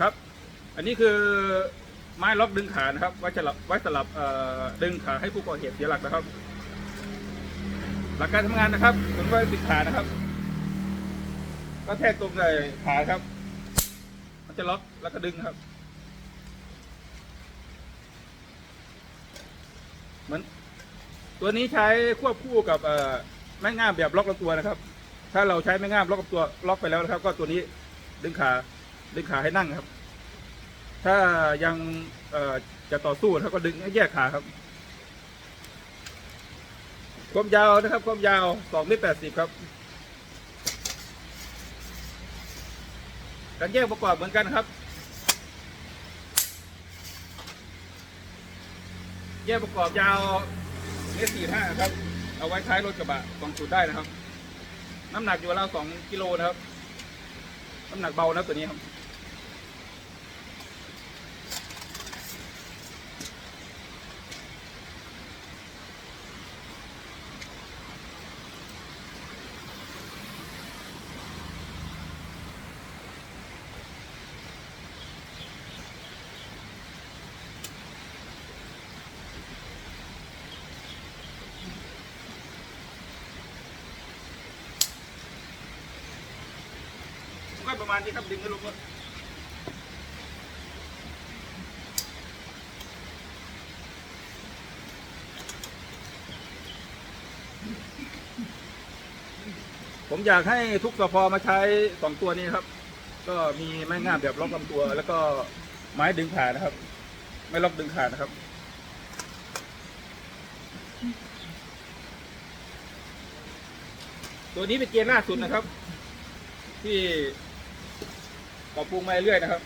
ครับ อันนี้คือไม้ล็อกดึงขานะครับไว้สลับไว้สลับดึงขาให้ผู้ก่อเหตุเสียหลักนะครับ หลักการทำงานนะครับผมไว้ติดขานะครับก็แทกตรงในขาครับ มันจะล็อกแล้วก็ดึงครับ เหมือนตัวนี้ใช้ควบคู่กับแม่ง่ามแบบล็อกลำตัวนะครับ ถ้าเราใช้แม่ง่ามล็อกลำตัวล็อกไปแล้วนะครับ ก็ตัวนี้ดึงขา ดึงขาให้นั่งครับ ถ้ายังจะต่อสู้นะครับก็ดึงให้แยกขาครับ ความยาวนะครับ ความยาวสองเมตรแปดสิบครับการแยกประกอบเหมือนกันครับ แยกประกอบยาวเมตรสี่ห้าครับ เอาไว้ท้ายรถกระบะสองจุดได้นะครับ น้ำหนักอยู่ราวสองกิโลนะครับ น้ำหนักเบานะตัวนี้ครับ ก็ประมาณนี้ครับดึงให้ลงรถผมอยากให้ทุกสพมาใช้สองตัวนี้ครับ ก็มีไม้งามแบบล็อกลำตัว แล้วก็ไม้ดึงขานะครับ ไม่ล็อกดึงขานะครับตัวนี้เป็นเกียร์ล่าสุดนะครับ ที่ ปรับปรุงมาเรื่อยนะครับ